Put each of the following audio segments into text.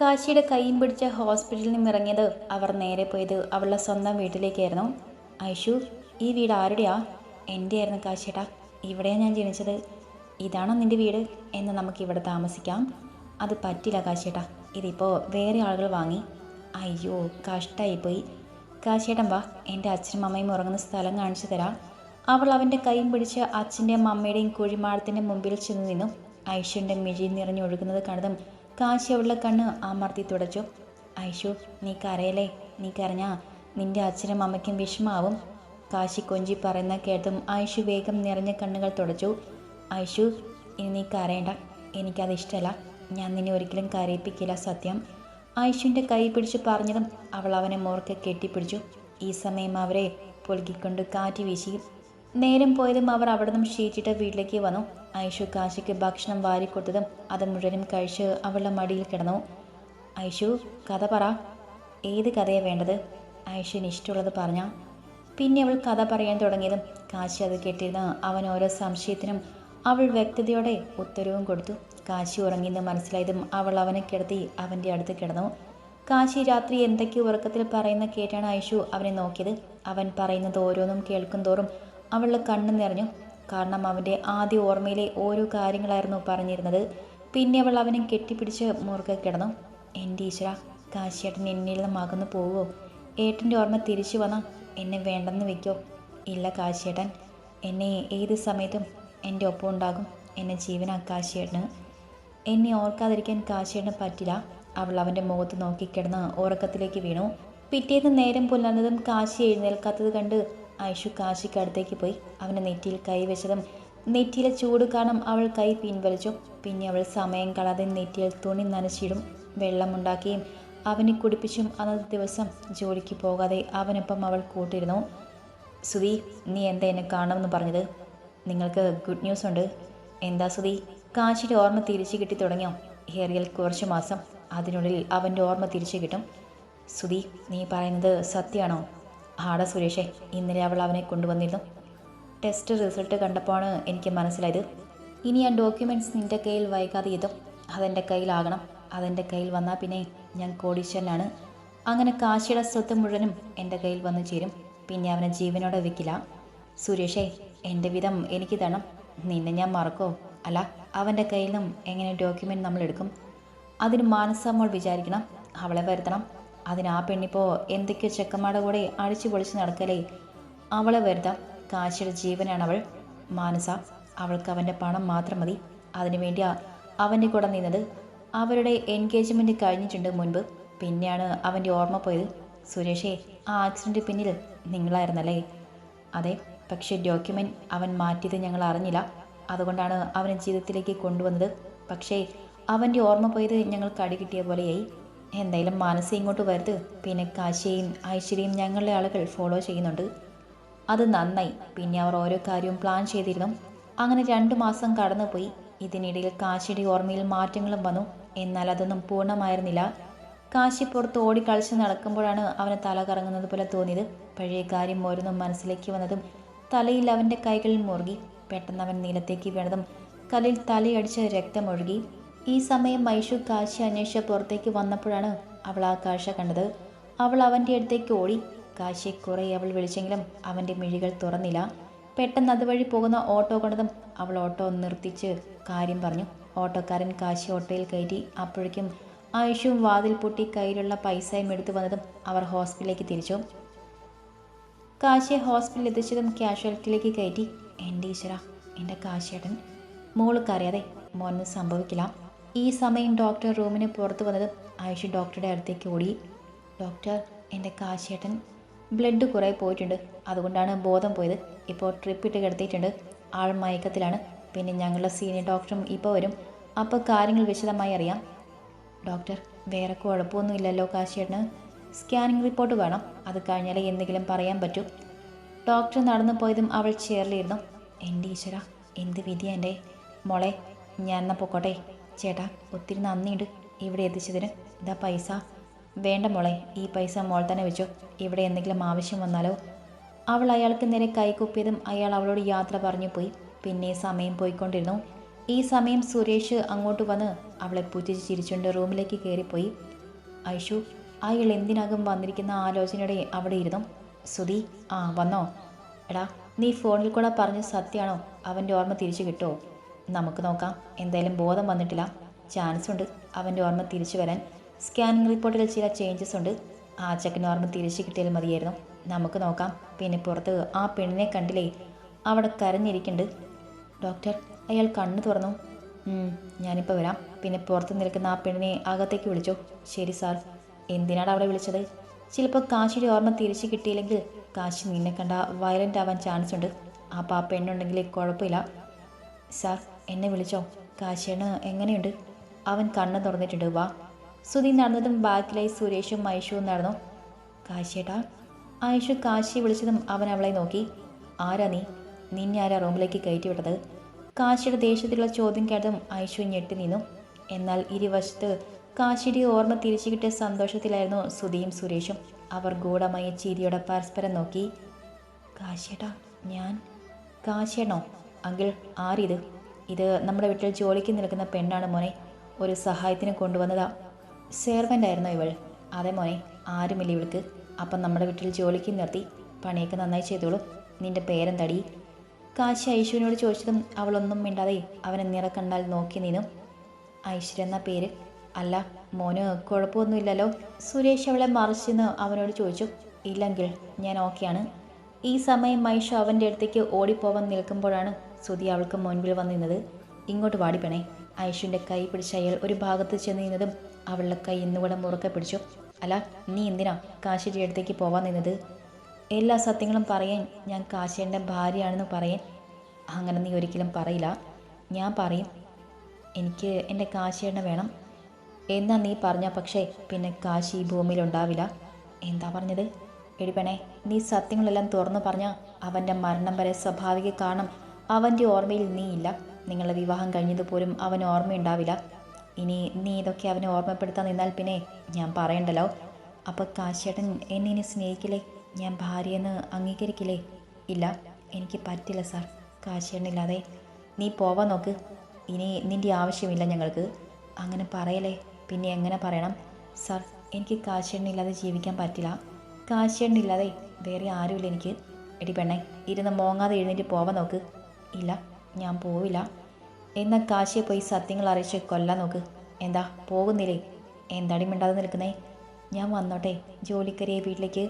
കാശിയുടെ കൈയും പിടിച്ച് ഹോസ്പിറ്റലിൽ നിന്നും ഇറങ്ങിയത് അവർ നേരെ പോയത് അവളുടെ സ്വന്തം വീട്ടിലേക്കായിരുന്നു. ഐഷു ഈ വീട് ആരുടെയാ? എന്റെ ആയിരുന്നു കാശിയേട്ടാ. ഇവിടെയാണ് ഞാൻ ജനിച്ചത്. ഇതാണോ നിന്റെ വീട് എന്ന് നമുക്ക് ഇവിടെ താമസിക്കാം. അത് പറ്റില്ല കാശിയേട്ടാ. ഇതിപ്പോൾ വേറെ ആളുകൾ വാങ്ങി. അയ്യോ കഷ്ടമായിപ്പോയി കാശിയേട്ടൻ വാ എന്റെ അച്ഛനും അമ്മയും ഉറങ്ങുന്ന സ്ഥലം കാണിച്ചു തരാം. അവൾ അവന്റെ കൈയും പിടിച്ച് അച്ഛന്റെയും അമ്മയുടെയും കുഴിമാടത്തിന്റെ മുമ്പിൽ ചെന്ന് നിന്നു. ഐഷുവിന്റെ മിഴി നിറഞ്ഞൊഴുകുന്നത് കണ്ടതും കാശി അവളുടെ കണ്ണ് അമർത്തി തുടച്ചു. ഐഷു നീ കരയലേ നീ കരഞ്ഞാ? നിന്റെ അച്ഛനും അമ്മയ്ക്കും വിഷമാവും. കാശി കൊഞ്ചി പറയുന്ന കേട്ടും ഐഷു വേഗം നിറഞ്ഞ കണ്ണുകൾ തുടച്ചു. ഐഷു ഇനി നീ കരയണ്ട. എനിക്കത് ഇഷ്ടമല്ല ഞാൻ നിന്നെ ഒരിക്കലും കരയിപ്പിക്കില്ല സത്യം. ഐഷുവിന്റെ കൈ പിടിച്ച് പറഞ്ഞതും അവൾ അവനെ മോർക്ക് കെട്ടിപ്പിടിച്ചു. ഈ സമയം അവരെ പൊലുകിക്കൊണ്ട് കാറ്റ് വീശി. നേരം പോയതും അവർ അവിടെ നിന്നും ഷീറ്റിട്ട് വീട്ടിലേക്ക് വന്നു. ഐഷു കാശിക്ക് ഭക്ഷണം വാരിക്കൊടുത്തതും അത് മുഴുവനും കഴിച്ച് അവളുടെ മടിയിൽ കിടന്നു. ഐഷു കഥ പറ. ഏത് കഥയാണ് വേണ്ടത്? ഐഷുവിന് ഇഷ്ടമുള്ളത് പറഞ്ഞ. പിന്നെ അവൾ കഥ പറയാൻ തുടങ്ങിയതും കാശി അത് കെട്ടിയിരുന്ന അവൻ ഓരോ സംശയത്തിനും അവൾ വ്യക്തതയോടെ ഉത്തരവും കൊടുത്തു. കാശി ഉറങ്ങിയെന്ന് മനസ്സിലായതും അവൾ അവനെ കിടത്തി അവന്റെ അടുത്ത് കിടന്നു. കാശി രാത്രി എന്തൊക്കെ ഉറക്കത്തിൽ പറയുന്ന കേട്ടാണ് ഐഷു അവനെ നോക്കിയത്. അവൻ പറയുന്നത് ഓരോന്നും കേൾക്കും തോറും അവളുടെ കണ്ണ് നിറഞ്ഞു. കാരണം അവന്റെ ആദ്യ ഓർമ്മയിലെ ഓരോ കാര്യങ്ങളായിരുന്നു പറഞ്ഞിരുന്നത്. പിന്നെ അവൾ അവനെ കെട്ടിപ്പിടിച്ച് മുറുകെ കിടന്നു. എന്റെ ഈശ്വര കാശിയേട്ടൻ എന്നിൽ നിന്ന് മകന്നു പോവുമോ ഏട്ടന്റെ ഓർമ്മ തിരിച്ചു വന്നാൽ എന്നെ വേണ്ടെന്ന് വെക്കോ? ഇല്ല കാശിയേട്ടൻ എന്നെ ഏത് സമയത്തും എന്റെ ഒപ്പം ഉണ്ടാകും എന്നെ ജീവനാ കാശിയേട്ടന്. എന്നെ ഓർക്കാതിരിക്കാൻ കാശിയേട്ടന് പറ്റില്ല. അവൾ അവന്റെ മുഖത്ത് നോക്കിക്കിടന്ന് ഉറക്കത്തിലേക്ക് വീണു. പിറ്റേന്ന് നേരം പുലർന്നതും കാശി എഴുന്നേൽക്കാത്തത് കണ്ട് ഐഷു കാശിക്ക് അടുത്തേക്ക് പോയി. അവനെ നെറ്റിയിൽ കൈവച്ചതും നെറ്റിയിലെ ചൂട് കാരണം അവൾ കൈ പിൻവലിച്ചു. പിന്നെ അവൾ സമയം കളാതെ നെറ്റിയിൽ തുണി നനച്ചിടും വെള്ളമുണ്ടാക്കിയും അവനെ കുടിപ്പിച്ചും അന്നത്തെ ദിവസം ജോലിക്ക് പോകാതെ അവനൊപ്പം അവൾ കൂട്ടിരുന്നു. സുധി നീ എന്താ എന്നെ കാണുമെന്ന് പറഞ്ഞത്? നിങ്ങൾക്ക് ഗുഡ് ന്യൂസ് ഉണ്ട്. എന്താ സുധി? കാശിയുടെ ഓർമ്മ തിരിച്ചു കിട്ടി തുടങ്ങിയോ? ഏറിയൽ കുറച്ച് മാസം അതിനുള്ളിൽ അവന്റെ ഓർമ്മ തിരിച്ചു കിട്ടും. സുധി നീ പറയുന്നത് സത്യമാണോ? ആടാ സുരേഷേ ഇന്നലെ അവൾ അവനെ കൊണ്ടുവന്നിരുന്നു. ടെസ്റ്റ് റിസൾട്ട് കണ്ടപ്പോഴാണ് എനിക്ക് മനസ്സിലായത്. ഇനി ആ ഡോക്യുമെന്റ്സ് നിന്റെ കയ്യിൽ വൈകാതെ എത്തും അതെന്റെ കയ്യിലാകണം. അതെന്റെ കയ്യിൽ വന്നാൽ പിന്നെ ഞാൻ കോടീശ്വരനാണ്. അങ്ങനെ കാശിയുടെ സ്വത്ത് മുഴുവനും എന്റെ കയ്യിൽ വന്നു ചേരും. പിന്നെ അവനെ ജീവനോടെ വെക്കില്ല. സുരേഷേ എന്റെ വിധം എനിക്ക് തരണം. നിന്നെ ഞാൻ മറക്കോ? അല്ല അവന്റെ കയ്യിൽ നിന്നും എങ്ങനെ ഡോക്യുമെന്റ് നമ്മൾ എടുക്കും? അതിന് മാനസമ്മോൾ വിചാരിക്കണം. അവളെ വരുത്തണം. അതിന് ആ പെണ്ണിപ്പോൾ എന്തൊക്കെയോ ചെക്കന്മാരുടെ കൂടെ അടിച്ചു പൊളിച്ച് നടക്കലേ. അവളെ വെറുതെ കാശിയുടെ ജീവനാണ് അവൾ. മാനസ അവൾക്ക് അവന്റെ പണം മാത്രം മതി. അതിനുവേണ്ടിയാ അവന്റെ കൂടെ നിന്നത്. അവരുടെ എൻഗേജ്മെന്റ് കഴിഞ്ഞിട്ടുണ്ട് മുൻപ്. പിന്നെയാണ് അവന്റെ ഓർമ്മ പോയത്. സുരേഷേ ആ ആക്സിഡന്റ് പിന്നിൽ നിങ്ങളായിരുന്നല്ലേ? അതെ പക്ഷേ ഡോക്യുമെന്റ് അവൻ മാറ്റിയത് ഞങ്ങൾ അറിഞ്ഞില്ല. അതുകൊണ്ടാണ് അവനെ ജീവിതത്തിലേക്ക് കൊണ്ടുവന്നത്. പക്ഷേ അവന്റെ ഓർമ്മ പോയത് ഞങ്ങൾക്ക് അടി കിട്ടിയ പോലെയായി. എന്തായാലും മാനസി ഇങ്ങോട്ട് വരുത് പിന്നെ കാശിയും ഐശ്വര്യയും ഞങ്ങളുടെ ആളുകൾ ഫോളോ ചെയ്യുന്നുണ്ട്. അത് നന്നായി. പിന്നെ അവർ ഓരോ കാര്യവും പ്ലാൻ ചെയ്തിരുന്നു. അങ്ങനെ രണ്ടു മാസം കടന്നുപോയി. ഇതിനിടയിൽ കാശിയുടെ ഓർമ്മയിൽ മാറ്റങ്ങളും വന്നു. എന്നാൽ അതൊന്നും പൂർണമായിരുന്നില്ല. കാശി പുറത്ത് ഓടിക്കളിച്ച് നടക്കുമ്പോഴാണ് അവന് തല കറങ്ങുന്നത് പോലെ തോന്നിയത്. പഴയ കാര്യം ഓരോന്നും മനസ്സിലേക്ക് വന്നതും തലയിൽ അവന്റെ കൈകളിൽ മുറുകി. പെട്ടെന്ന് അവൻ നീലത്തേക്ക് വീണതും കല്ലിൽ തലയടിച്ച് രക്തമൊഴുകി. ഈ സമയം മൈഷു കാശി അന്വേഷിച്ച് പുറത്തേക്ക് വന്നപ്പോഴാണ് അവൾ ആ കാഴ്ച കണ്ടത്. അവൾ അവന്റെ അടുത്തേക്ക് ഓടി. കാശിയെ കുറേ അവൾ വിളിച്ചെങ്കിലും അവന്റെ മിഴികൾ തുറന്നില്ല. പെട്ടെന്ന് അതുവഴി പോകുന്ന ഓട്ടോ കണ്ടതും അവൾ ഓട്ടോ നിർത്തിച്ച് കാര്യം പറഞ്ഞു. ഓട്ടോക്കാരൻ കാശി ഓട്ടോയിൽ കയറ്റി അപ്പോഴേക്കും ആയുഷും വാതിൽ പൊട്ടി കയ്യിലുള്ള പൈസയും എടുത്തു വന്നതും അവർ ഹോസ്പിറ്റലിലേക്ക് തിരിച്ചു. കാശിയെ ഹോസ്പിറ്റലിൽ എത്തിച്ചതും ക്യാഷ്വാലിറ്റിയിലേക്ക് കയറ്റി. എന്റെ ഈശ്വര എന്റെ കാശിയേട്ടൻ. മോൾക്ക് മോനൊന്നും സംഭവിക്കില്ല. ഈ സമയം ഡോക്ടർ റൂമിന് പുറത്ത് വന്നത് ആയുഷ് ഡോക്ടറുടെ അടുത്തേക്ക് ഓടി. ഡോക്ടർ എന്റെ കാശേട്ടൻ ബ്ലഡ് കുറേ പോയിട്ടുണ്ട്. അതുകൊണ്ടാണ് ബോധം പോയത്. ഇപ്പോൾ ട്രിപ്പ് ഇട്ട് കിടത്തിയിട്ടുണ്ട്. ആൾ മയക്കത്തിലാണ്. പിന്നെ ഞങ്ങളുടെ സീനിയർ ഡോക്ടറും ഇപ്പോൾ വരും. അപ്പോൾ കാര്യങ്ങൾ വിശദമായി അറിയാം. ഡോക്ടർ വേറെ കുഴപ്പമൊന്നുമില്ലല്ലോ കാശേട്ടന്. സ്കാനിങ് റിപ്പോർട്ട് വേണം. അത് കഴിഞ്ഞാലേ എന്തെങ്കിലും പറയാൻ പറ്റൂ. ഡോക്ടർ നടന്നു പോയതും അവൾ ചേർലിരുന്നു എന്റെ ഈശ്വര എന്ത് വിധി എന്റെ മോളെ ഞാൻ എന്നാൽ പൊക്കോട്ടെ? ചേട്ടാ ഒത്തിരി നന്ദിയുണ്ട്. ഇവിടെ എത്തിച്ചതിന്. ഇതാ പൈസ. വേണ്ട മോളെ ഈ പൈസ മോൾ തന്നെ വെച്ചോ. ഇവിടെ എന്തെങ്കിലും ആവശ്യം വന്നാലോ. അവൾ അയാൾക്ക് നേരെ കൈകുപ്പിയതും അയാൾ അവളോട് യാത്ര പറഞ്ഞു പോയി. പിന്നെ സമയം പോയിക്കൊണ്ടിരുന്നു. ഈ സമയം സുരേഷ് അങ്ങോട്ട് വന്ന് അവളെ പൂജിച്ച് ചിരിച്ചുകൊണ്ട് റൂമിലേക്ക് കയറിപ്പോയി. ഐഷു അയാൾ എന്തിനകം വന്നിരിക്കുന്ന ആലോചനയുടെ അവിടെ ഇരുന്നു. സുധി ആ വന്നോ. എടാ നീ ഫോണിൽ കൂടെ പറഞ്ഞ സത്യമാണോ? അവന്റെ ഓർമ്മ തിരിച്ചു കിട്ടുമോ നമുക്ക് നോക്കാം. എന്തായാലും ബോധം വന്നിട്ടില്ല. ചാൻസ് ഉണ്ട്. അവന്റെ ഓർമ്മ തിരിച്ചു വരാൻ. സ്കാനിങ് റിപ്പോർട്ടിൽ ചില ചേഞ്ചസ് ഉണ്ട്. ആ ചെക്കന്റെ ഓർമ്മ തിരിച്ചു കിട്ടിയാൽ മതിയായിരുന്നു. നമുക്ക് നോക്കാം. പിന്നെ പുറത്ത് ആ പെണ്ണിനെ കണ്ടില്ലേ? അവിടെ കരഞ്ഞിരിക്കുന്നുണ്ട്. ഡോക്ടർ അയാൾ കണ്ണു തുറന്നു. "ഉം, ഞാനിപ്പോൾ വരാം. പിന്നെ പുറത്ത് നിൽക്കുന്ന ആ പെണ്ണിനെ അകത്തേക്ക് വിളിച്ചോ. ശരി സാർ. എന്തിനാണ് അവിടെ വിളിച്ചത്? ചിലപ്പോൾ കാശിയുടെ ഓർമ്മ തിരിച്ചു കിട്ടിയില്ലെങ്കിൽ കാശി നിന്നെ കണ്ട വയലന്റ് ആവാൻ ചാൻസ് ഉണ്ട്. അപ്പോൾ ആ പെണ്ണുണ്ടെങ്കിൽ കുഴപ്പമില്ല. സാർ എന്നെ വിളിച്ചോ? കാശിയാണ് എങ്ങനെയുണ്ട്? അവൻ കണ്ണ് തുറന്നിട്ടുണ്ട്. വാ. സുധി നടന്നതും ബാക്കിലായി സുരേഷും മൈഷുവും നടന്നു. കാശിയേട്ടാ ആയിഷു കാശി വിളിച്ചതും അവൻ അവളെ നോക്കി. ആരാ നീ? നിന്നെ ആരാ റൂമിലേക്ക് കയറ്റി വിട്ടത്? കാശിയുടെ ദേഷ്യത്തിലുള്ള ചോദ്യം കേട്ടതും ആയിഷു ഞെട്ടി നിന്നു. എന്നാൽ ഇരുവശത്ത് കാശിയുടെ ഓർമ്മ തിരിച്ചു കിട്ടിയ സന്തോഷത്തിലായിരുന്നു സുധിയും സുരേഷും. അവർ ഗൂഢമായ ചിരിയോടെ പരസ്പരം നോക്കി. കാശിയേട്ടാ ഞാൻ? കാശിയണോ അങ്കിൾ ആരിത്? ഇത് നമ്മുടെ വീട്ടിൽ ജോലിക്ക് നിൽക്കുന്ന പെണ്ണാണ് മോനെ. ഒരു സഹായത്തിന് കൊണ്ടുവന്നതാ. ആയിരുന്നോ ഇവൾ. അതെ മോനെ ആരുമില്ല ഇവൾക്ക്. അപ്പം നമ്മുടെ വീട്ടിൽ ജോലിക്ക് നിർത്തി പണിയൊക്കെ നന്നായി ചെയ്തോളൂ. നിന്റെ പേരെന്തടി? കാശി ഐശ്വര്യനോട് ചോദിച്ചതും അവളൊന്നും മിണ്ടാതെ അവനെ നിറ കണ്ടാൽ നോക്കി നിന്നു. ഐശ്വര്യ എന്ന പേര്. അല്ല മോന് കുഴപ്പമൊന്നുമില്ലല്ലോ. സുരേഷ് അവളെ മറിച്ചെന്ന് അവനോട് ചോദിച്ചു. ഇല്ലെങ്കിൽ ഞാൻ ഓക്കെയാണ്. ഈ സമയം മൈഷ അവന്റെ അടുത്തേക്ക് ഓടിപ്പോവാൻ നിൽക്കുമ്പോഴാണ് സുധി അവൾക്ക് മുൻപിൽ വന്നു നിന്നത്. ഇങ്ങോട്ട് വാടിപ്പണേ ഐഷുവിന്റെ കൈ പിടിച്ച അയാൾ ഒരു ഭാഗത്ത് ചെന്ന് നിന്നതും അവളുടെ കൈ ഇന്നുകൂടെ മുറുക്കെ പിടിച്ചു. അല്ല നീ എന്തിനാ കാശിയുടെ അടുത്തേക്ക് പോവാൻ നിന്നത്? എല്ലാ സത്യങ്ങളും പറയാൻ ഞാൻ കാശിയുടെ ഭാര്യയാണെന്ന് പറയാൻ. അങ്ങനെ നീ ഒരിക്കലും പറയില്ല. ഞാൻ പറയും. എനിക്ക് എന്റെ കാശിയുടെ വേണം. എന്നാ നീ പറഞ്ഞ പക്ഷേ പിന്നെ കാശി ഈ ഭൂമിയിൽ ഉണ്ടാവില്ല. എന്താ പറഞ്ഞത്? എടിപ്പണേ നീ സത്യങ്ങളെല്ലാം തുറന്നു പറഞ്ഞാൽ അവന്റെ മരണം വരെ സ്വാഭാവിക കാരണം അവന്റെ ഓർമ്മയിൽ നീയില്ല. നിങ്ങളുടെ വിവാഹം കഴിഞ്ഞതുപോലും അവൻ ഓർമ്മയുണ്ടാവില്ല. ഇനി നീ ഇതൊക്കെ അവനെ ഓർമ്മപ്പെടുത്താൻ നിന്നാൽ പിന്നെ ഞാൻ പറയണ്ടല്ലോ. അപ്പോൾ കാശേട്ടൻ എന്നെ ഇനി സ്നേഹിക്കില്ലേ? ഞാൻ ഭാര്യയെന്ന് അംഗീകരിക്കില്ലേ? ഇല്ല എനിക്ക് പറ്റില്ല സാർ. കാശേട്ടനില്ലാതെ. നീ പോവാൻ നോക്ക്. ഇനി നിന്റെ ആവശ്യമില്ല ഞങ്ങൾക്ക്. അങ്ങനെ പറയലേ പിന്നെ എങ്ങനെ പറയണം? സാർ എനിക്ക് കാശേട്ടനില്ലാതെ ജീവിക്കാൻ പറ്റില്ല. കാശേട്ടനില്ലാതെ വേറെ ആരുമില്ല എനിക്ക്. എടി പെണ്ണെ ഇരുന്ന് മോങ്ങാതെ എഴുന്നേറ്റ് പോവാൻ നോക്ക്. ഇല്ല ഞാൻ പോവില്ല. എന്നാൽ കാശിയെ പോയി സത്യങ്ങൾ അറിയിച്ച് കൊല്ലാൻ നോക്ക്. എന്താ പോകുന്നില്ലേ? എന്താടി മിണ്ടാതെ നിൽക്കുന്നേ? ഞാൻ വന്നോട്ടെ ജോലിക്കരിയെ വീട്ടിലേക്ക്.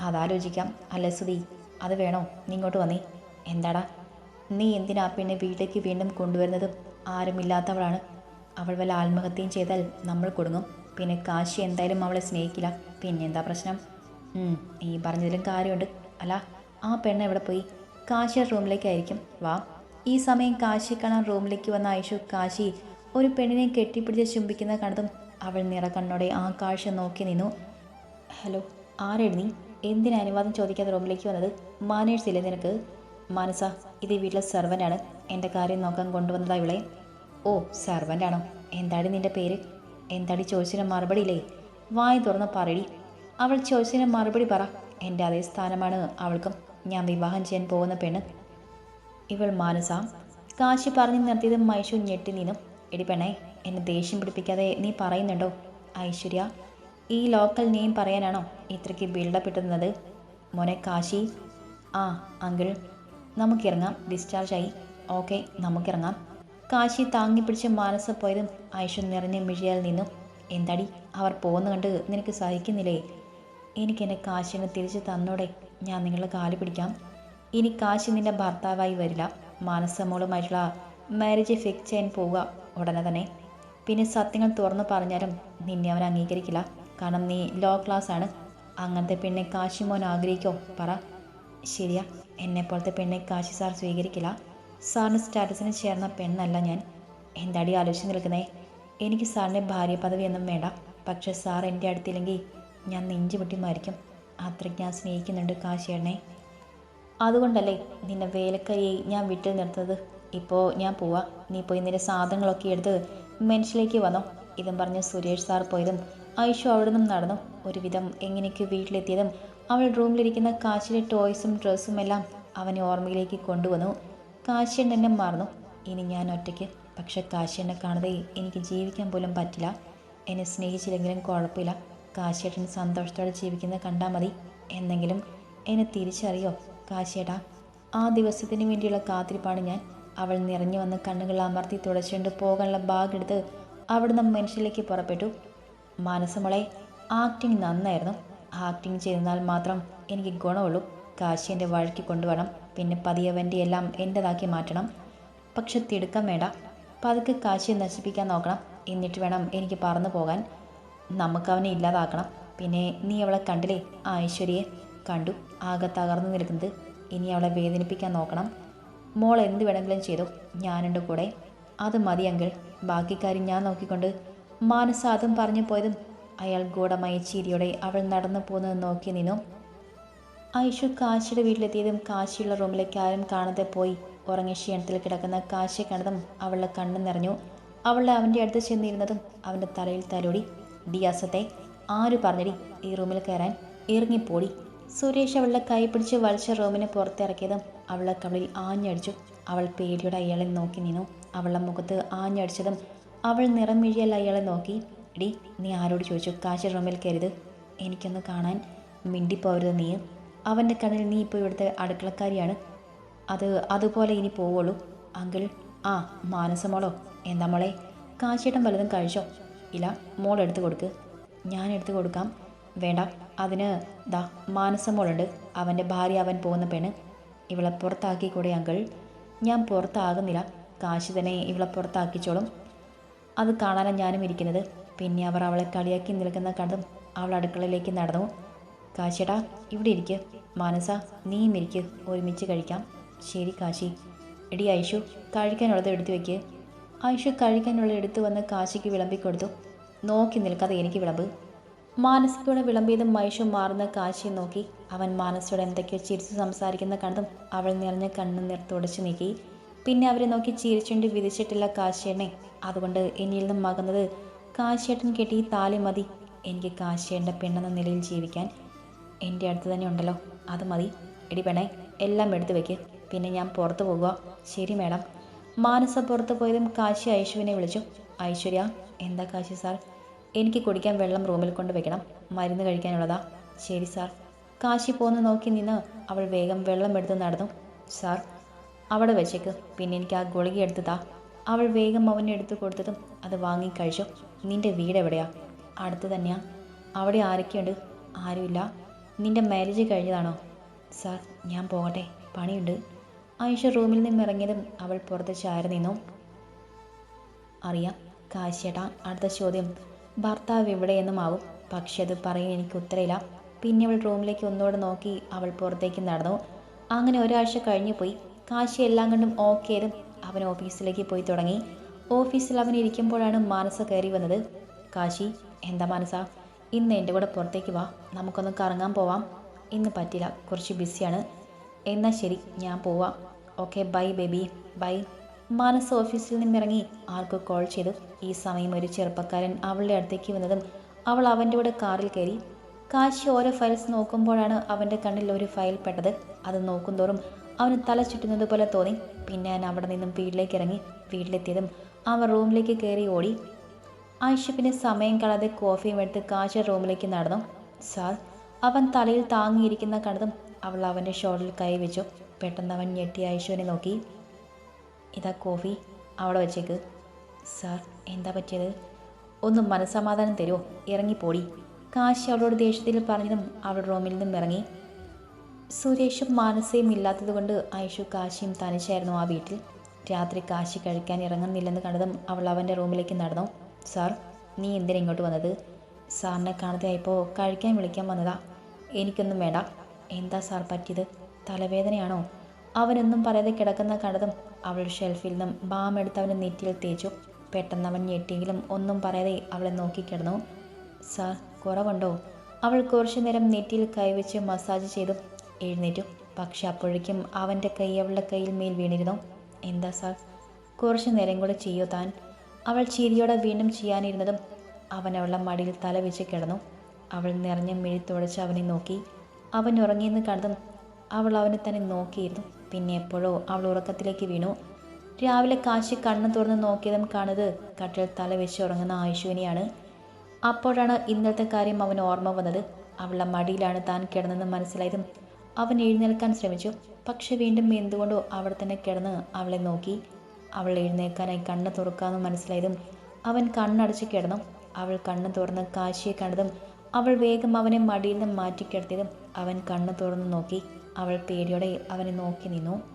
അതാലോചിക്കാം. അല്ല സുധി അത് വേണോ? നീ ഇങ്ങോട്ട് വന്നേ. എന്താടാ? നീ എന്തിനാ പിന്നെ വീട്ടിലേക്ക് വീണ്ടും കൊണ്ടുവരുന്നതും ആരുമില്ലാത്തവളാണ്? അവൾ വല്ല ആത്മഹത്യയും ചെയ്താൽ നമ്മൾ കൊടുങ്ങും. പിന്നെ കാശി എന്തായാലും അവളെ സ്നേഹിക്കില്ല. പിന്നെന്താ പ്രശ്നം? ഈ പറഞ്ഞതിലും കാര്യമുണ്ട്. അല്ല ആ പെണ്ണ് എവിടെ പോയി? കാശി റൂമിലേക്കായിരിക്കും. വാ. ഈ സമയം കാശി കാണാൻ റൂമിലേക്ക് വന്ന ഐഷു കാശി ഒരു പെണ്ണിനെ കെട്ടിപ്പിടിച്ച് ചുംബിക്കുന്ന കണ്ടതും അവൾ നിറകണ്ണോടെ ആ കാഴ്ച നോക്കി നിന്നു. ഹലോ ആരെടി നീ? എന്തിന് അനുവാദം ചോദിക്കാതെ റൂമിലേക്ക് വന്നത്? മാനേഴ്സ് ഇല്ലേ നിനക്ക്? മാനസ ഇത് വീട്ടിലെ സെർവന്റാണ് എന്റെ കാര്യം നോക്കാൻ കൊണ്ടുവന്നതാ ഇവളെ. ഓ സെർവന്റാണോ എന്താടി നിന്റെ പേര്? എന്താടി ചോദിച്ചതിന് മറുപടി ഇല്ലേ? വായി തുറന്ന് പറയടി. അവൾ ചോദിച്ചതിന് മറുപടി പറ. എന്റെ അതേ സ്ഥാനമാണ് അവൾക്കും. ഞാൻ വിവാഹം ചെയ്യാൻ പോകുന്ന പെണ്ണ് ഇവൾ മാനസ. കാശി പറഞ്ഞു നിർത്തിയത് മൈഷു ഞെട്ടി നിന്നും. എടി പെണ്ണേ എന്നെ ദേഷ്യം പിടിപ്പിക്കാതെ നീ പറയുന്നുണ്ടോ? ഐശ്വര്യ ഈ ലോക്കൽ നെയിം പറയാനാണോ ഇത്രയ്ക്ക് ബിൽഡപ്പ് ഇട്ടുന്നത് മോനെ കാശി. ആ അങ്കിൾ നമുക്കിറങ്ങാം. ഡിസ്ചാർജ് ആയി. ഓക്കെ നമുക്കിറങ്ങാം. കാശി താങ്ങി പിടിച്ച് മാനസ പോയതും ഐഷു നിറഞ്ഞ മിഴിയാൽ നിന്നും. എന്താടി? അവർ പോകുന്ന കണ്ട് നിനക്ക് സഹിക്കുന്നില്ലേ? എനിക്ക് എന്റെ കാശിനെ തിരിച്ച് തന്നോടെ. ഞാൻ നിങ്ങളെ കാൽ പിടിക്കാം. ഇനി കാശി നിന്റെ ഭർത്താവായി വരില്ല. മാനസമോളുമായിട്ടുള്ള മാരേജ് ഫിക്സ് ചെയ്യാൻ പോവുക ഉടനെ തന്നെ. പിന്നെ സത്യങ്ങൾ തുറന്നു പറഞ്ഞാലും നിന്നെ അവൻ അംഗീകരിക്കില്ല. കാരണം നീ ലോ ക്ലാസ് ആണ്. അങ്ങനത്തെ പെണ്ണെ കാശി മോൻ ആഗ്രഹിക്കോ? പറ. ശരിയാ. എന്നെപ്പോലത്തെ പെണ്ണെ കാശി സാർ സ്വീകരിക്കില്ല. സാറിന് സ്റ്റാറ്റസിന് ചേർന്ന പെണ്ണല്ല ഞാൻ. എന്താടി ആലോചിച്ച് നിൽക്കുന്നേ? എനിക്ക് സാറിന്റെ ഭാര്യ പദവി പദവിയൊന്നും വേണ്ട. പക്ഷേ സാർ എന്റെ അടുത്തില്ലെങ്കിൽ ഞാൻ നെഞ്ചു പൊട്ടി മരിക്കും. അത്രയ്ക്ക് ഞാൻ സ്നേഹിക്കുന്നുണ്ട് കാശിയണ്ണേ. അതുകൊണ്ടല്ലേ നിന്നെ വേലക്കാരിയായി ഞാൻ വീട്ടിൽ നിർത്തത് ഇപ്പോൾ ഞാൻ പോവാ. നീ പോയി നിന്റെ സാധനങ്ങളൊക്കെ എടുത്ത് മെൻഷിലേക്ക് വന്നോ. ഇതും പറഞ്ഞ് സുരേഷ് സാർ പോയതും ഐഷു അവിടെ നിന്നും നടന്നു. ഒരുവിധം എങ്ങനെയൊക്കെ വീട്ടിലെത്തിയതും അവൾ റൂമിലിരിക്കുന്ന കാശിയുടെ ടോയ്സും ഡ്രസ്സും എല്ലാം അവനെ ഓർമ്മയിലേക്ക് കൊണ്ടുവന്നു. കാശിയൻ എന്നെ മറന്നു. ഇനി ഞാൻ ഒറ്റയ്ക്ക്. പക്ഷെ കാശി എന്നെ കാണാതെ എനിക്ക് ജീവിക്കാൻ പോലും പറ്റില്ല. എന്നെ സ്നേഹിച്ചില്ലെങ്കിലും കുഴപ്പമില്ല. കാശിയേട്ടൻ സന്തോഷത്തോടെ ജീവിക്കുന്നത് കണ്ടാൽ മതി. എന്നെങ്കിലും എന്നെ തിരിച്ചറിയോ കാശിയേട്ടാ? ആ ദിവസത്തിന് വേണ്ടിയുള്ള കാത്തിരിപ്പാണ് ഞാൻ. അവൾ നിറഞ്ഞു വന്ന് കണ്ണുകൾ അമർത്തി തുടച്ചുകൊണ്ട് പോകാനുള്ള ബാഗ് എടുത്ത് അവിടുന്ന് മനുഷ്യരിലേക്ക് പുറപ്പെട്ടു. മനസ്സുമോളെ ആക്ടിങ് നന്നായിരുന്നു. ആക്ടിങ് ചെയ്താൽ മാത്രം എനിക്ക് ഗുണമുള്ളൂ. കാശി എന്റെ വഴക്ക് കൊണ്ടുവരണം. പിന്നെ പതിയവന്റെ എല്ലാം എന്റെതാക്കി മാറ്റണം. പക്ഷെ തിടുക്കം വേണ്ട. പതുക്കെ കാശിയെ നശിപ്പിക്കാൻ നോക്കണം. എന്നിട്ട് വേണം എനിക്ക് പറന്നു പോകാൻ. നമുക്ക് അവനെ ഇല്ലാതാക്കണം. പിന്നെ നീ അവളെ കണ്ടില്ലേ? ആ ഐശ്വര്യയെ കണ്ടു. ആകെ തകർന്നു നിൽക്കുന്നത്. ഇനി അവളെ വേദനിപ്പിക്കാൻ നോക്കണം. മോൾ എന്ത് വേണമെങ്കിലും ചെയ്തു. ഞാനുണ്ട് കൂടെ. അത് മതി അങ്കിൾ. ബാക്കി കാര്യം ഞാൻ നോക്കിക്കൊണ്ട്. മാനസ അതും പറഞ്ഞു പോയതും അയാൾ ഗൂഢമായ ചിരിയോടെ അവൾ നടന്നു പോകുന്നത് നോക്കി നിന്നു. ഐഷു കാശിയുടെ വീട്ടിലെത്തിയതും കാശിയുള്ള റൂമിലേക്ക് ആരും കാണാതെ പോയി. ഉറങ്ങിയ ക്ഷീണത്തിൽ കിടക്കുന്ന കാശിയെ കണ്ടതും അവളുടെ കണ്ണു നിറഞ്ഞു. അവളുടെ അവന്റെ അടുത്ത് ചെന്നിരുന്നതും അവന്റെ തലയിൽ തലോടി. ഡിയാസത്തെ ആര് പറഞ്ഞടി ഈ റൂമിൽ കയറാൻ? ഇറങ്ങിപ്പോടി. സുരേഷ് അവളുടെ കൈ പിടിച്ച് വലിച്ച റൂമിന് പുറത്തിറക്കിയതും അവളെ കവളിൽ ആഞ്ഞടിച്ചു. അവൾ പേടിയോടെ അയാളെ നോക്കി നിന്നു. അവളുടെ മുഖത്ത് ആഞ്ഞടിച്ചതും അവൾ നിറം വീഴിയല്ല അയാളെ നോക്കി. എടി നീ ആരോട് ചോദിച്ചു? കാശി റൂമിൽ കയറിയത്? എനിക്കൊന്ന് കാണാൻ മിണ്ടിപ്പോരുത് നീ. അവന്റെ കണ്ണിൽ നീ ഇപ്പോൾ ഇവിടുത്തെ അടുക്കളക്കാരിയാണ്. അത് അതുപോലെ ഇനി പോവുള്ളൂ. അങ്കിൾ ആ മാനസമോളോ? എന്താ മോളെ? കാശിയിടം വലുതും കഴിച്ചോ? ഇല്ല മോൾ എടുത്ത് കൊടുക്ക്. ഞാൻ എടുത്ത് കൊടുക്കാം. വേണ്ട. അതിന് ദാ മാനസമോളുണ്ട് അവന്റെ ഭാര്യ അവൻ പോകുന്ന പെണ് ഇവളെ പുറത്താക്കി കൂടെ അങ്കിൾ. ഞാൻ പുറത്താകുന്നില്ല. കാശി തന്നെ ഇവളെ പുറത്താക്കിച്ചോളും. അത് കാണാനാണ് ഞാനും ഇരിക്കുന്നത്. പിന്നെ അവർ അവളെ കളിയാക്കി നിൽക്കുന്ന കണ്ടും അവൾ അടുക്കളയിലേക്ക് നടന്നു. കാശിയേട്ടാ ഇവിടെ ഇരിക്ക്. മാനസ നീയും ഇരിക്ക്. ഒരുമിച്ച് കഴിക്കാം. ശരി കാശി. എടി ഐഷു കഴിക്കാനുള്ളത് എടുത്തു വെക്ക്. ഐഷു കഴിക്കാനുള്ള എടുത്തു വന്ന് കാശിക്ക് വിളമ്പിക്കൊടുത്തു നോക്കി നിൽക്കാതെ എനിക്ക് വിളമ്പ്. മാനസികയോടെ വിളമ്പിയതും ഐഷു മാറുന്ന കാശിയെ നോക്കി അവൻ മാനസിയോടെ എന്തൊക്കെയോ ചിരിച്ച് സംസാരിക്കുന്ന കണ്ടും അവൾ നിറഞ്ഞ കണ്ണു നിർ തുടച്ചു നീക്കി. പിന്നെ അവരെ നോക്കി ചിരിച്ചുകൊണ്ട് വിധിച്ചിട്ടില്ല കാശിയേട്ടനെ. അതുകൊണ്ട് എന്നിൽ നിന്നും മകുന്നത് കാശിയേട്ടൻ കെട്ടി താലി മതി. എനിക്ക് കാശിയേട്ടന്റെ പെണ്ണെന്ന നിലയിൽ ജീവിക്കാൻ എന്റെ അടുത്ത് തന്നെ ഉണ്ടല്ലോ. അത് മതി. എടി പെണ്ണേ എല്ലാം എടുത്തു വെക്ക്. പിന്നെ ഞാൻ പുറത്തു പോകുക ശരി മാഡം. മാനസ പുറത്ത് പോയതും കാശി ഐശ്വര്യനെ വിളിച്ചു. ഐശ്വര്യ എന്താ കാശി സാർ? എനിക്ക് കുടിക്കാൻ വെള്ളം റൂമിൽ കൊണ്ട് വെക്കണം. മരുന്ന് കഴിക്കാനുള്ളതാ. ശരി സാർ. കാശി പോന്ന് നോക്കി നിന്ന് അവൾ വേഗം വെള്ളം എടുത്ത് നടന്നു. സാർ അവിടെ വെച്ചേക്ക്. പിന്നെ എനിക്ക് ആ ഗുളിക എടുത്ത് താ അവൾ വേഗം അവനെ എടുത്തു കൊടുത്തതും അത് വാങ്ങി കഴിച്ചു. നിന്റെ വീട് എവിടെയാ? അടുത്ത് തന്നെയാ. അവിടെ ആരൊക്കെയുണ്ട്? ആരുമില്ല. നിന്റെ മാരേജ് കഴിഞ്ഞതാണോ? സാർ ഞാൻ പോകട്ടെ. പണിയുണ്ട്. ആയിഷ റൂമിൽ നിന്ന് ഇറങ്ങിയതും അവൾ പുറത്ത് ചാരി നിന്നു. അറിയാം കാശിയേട്ടാ അടുത്ത ചോദ്യം. ഭർത്താവ് എവിടെയെന്നും ആവും പക്ഷെ അത് പറയാൻ എനിക്ക് ഉത്തരയില്ല പിന്നെ അവൾ റൂമിലേക്ക് ഒന്നുകൂടെ നോക്കി അവൾ പുറത്തേക്ക് നടന്നു. അങ്ങനെ ഒരാഴ്ച കഴിഞ്ഞു പോയി. കാശി എല്ലാം കണ്ടും ഓക്കെ അവൻ ഓഫീസിലേക്ക് പോയി തുടങ്ങി. ഓഫീസിൽ അവൻ ഇരിക്കുമ്പോഴാണ് മാനസ കയറി വന്നത്. കാശി എന്താ മാനസ? ഇന്ന് എന്റെ കൂടെ പുറത്തേക്ക് വാ. നമുക്കൊന്ന് കറങ്ങാൻ പോവാം. ഇന്ന് പറ്റില്ല. കുറച്ച് ബിസിയാണ്. എന്നാൽ ശരി ഞാൻ പോവാം. Okay bye baby. Bye. Manas ഓഫീസിൽ നിന്നിറങ്ങി ആർക്ക് കോൾ ചെയ്തു. ഈ സമയം ഒരു ചെറുപ്പക്കാരൻ അവളുടെ അടുത്തേക്ക് വന്നതും അവൾ അവന്റെ കൂടെ കാറിൽ കയറി. കാശി ഓരോ ഫയൽസ് നോക്കുമ്പോഴാണ് അവന്റെ കണ്ണിൽ ഒരു ഫയൽ പെട്ടത്. അത് നോക്കുന്തോറും അവന് തല ചുറ്റുന്നത് പോലെ തോന്നി. പിന്നെ ഞാൻ അവിടെ നിന്നും വീട്ടിലേക്ക് ഇറങ്ങി. വീട്ടിലെത്തിയതും അവൻ റൂമിലേക്ക് കയറി ഓടി. ആയിഷ പിന്നെ സമയം കളാതെ കോഫിയും എടുത്ത് കാശ റൂമിലേക്ക് നടന്നു. സാർ അവൻ തലയിൽ താങ്ങിയിരിക്കുന്ന കണ്ടതും അവൾ അവന്റെ ഷോൾഡിൽ കൈ വെച്ചു പെട്ടെന്ന് അവൻ ഞെട്ടി ഐശുവിനെ നോക്കി. ഇതാ കോഫി അവിടെ വെച്ചേക്ക്. സാർ എന്താ പറ്റിയത്? ഒന്ന് മനസ്സമാധാനം തരുമോ ഇറങ്ങിപ്പോടി. കാശി അവളോട് ദേഷ്യത്തിൽ പറഞ്ഞതും അവൾ റൂമിൽ നിന്നും ഇറങ്ങി. സുരേഷും മാനസയും ഇല്ലാത്തതുകൊണ്ട് ഐഷു കാശിയും തനിച്ചായിരുന്നു ആ വീട്ടിൽ. രാത്രി കാശി കഴിക്കാൻ ഇറങ്ങുന്നില്ലെന്ന് കണ്ടതും അവൾ അവന്റെ റൂമിലേക്ക് നടന്നു. സാർ നീ എന്തിനാ ഇങ്ങോട്ട് വന്നത്? സാറിനെ കാണാതെ ആയപ്പോൾ കഴിക്കാൻ വിളിക്കാൻ വന്നതാ. എനിക്കൊന്നും വേണ്ട. എന്താ സാർ പറ്റിയത്? തലവേദനയാണോ? അവനൊന്നും പറയാതെ കിടക്കുന്ന കണ്ടതും അവൾ ഷെൽഫിൽ നിന്നും ബാം അവന്റെ നെറ്റിയിൽ തേച്ചു. പെട്ടെന്ന് അവൻ ഞെട്ടിയെങ്കിലും ഒന്നും പറയാതെ അവളെ നോക്കിക്കിടന്നു സാർ കുറവുണ്ടോ? അവൾ കുറച്ചു നേരം നെറ്റിയിൽ കൈവച്ച് മസാജ് ചെയ്തു എഴുന്നേറ്റു. പക്ഷെ അപ്പോഴേക്കും അവന്റെ കൈ അവളുടെ കയ്യിൽ മേൽ വീണിരുന്നു. എന്താ സാർ? കുറച്ചു നേരം കൂടെ ചെയ്യോ താൻ? അവൾ ചിരിയോടെ വീണ്ടും ചെയ്യാനിരുന്നതും അവൻ അവളുടെ മടിയിൽ തല വെച്ച് കിടന്നു. അവൾ നിറഞ്ഞ മിഴി തുടച്ച് അവനെ നോക്കി. അവൻ ഉറങ്ങിയെന്ന് കണ്ടതും അവൾ അവനെ തന്നെ നോക്കിയിരുന്നു. പിന്നെ എപ്പോഴോ അവൾ ഉറക്കത്തിലേക്ക് വീണു. രാവിലെ കാശി കണ്ണു തുറന്ന് നോക്കിയതും കാണുന്നത് കട്ടിൽ തല വെച്ച് ഉറങ്ങുന്ന ആയുഷുവിനെയാണ്. അപ്പോഴാണ് ഇന്നത്തെ കാര്യം അവൻ ഓർമ്മ വന്നത്. അവളുടെ മടിയിലാണ് താൻ കിടന്നെന്ന് മനസ്സിലായതും അവൻ എഴുന്നേൽക്കാൻ ശ്രമിച്ചു. പക്ഷെ വീണ്ടും എന്തുകൊണ്ടോ അവിടെ തന്നെ കിടന്ന് അവളെ നോക്കി. അവൾ എഴുന്നേൽക്കാനായി കണ്ണ് തുറക്കാമെന്ന് മനസ്സിലായതും അവൻ കണ്ണടച്ച് കിടന്നു. അവൾ കണ്ണ് തുറന്ന് കാശിയെ കണ്ടതും അവൾ വേഗം അവനെ മടിയിൽ നിന്ന് മാറ്റിക്കിടത്തിയതും അവൻ കണ്ണ് തുറന്ന് നോക്കി. അവൾ പേടിയോടെ അവനെ നോക്കി നിന്നു.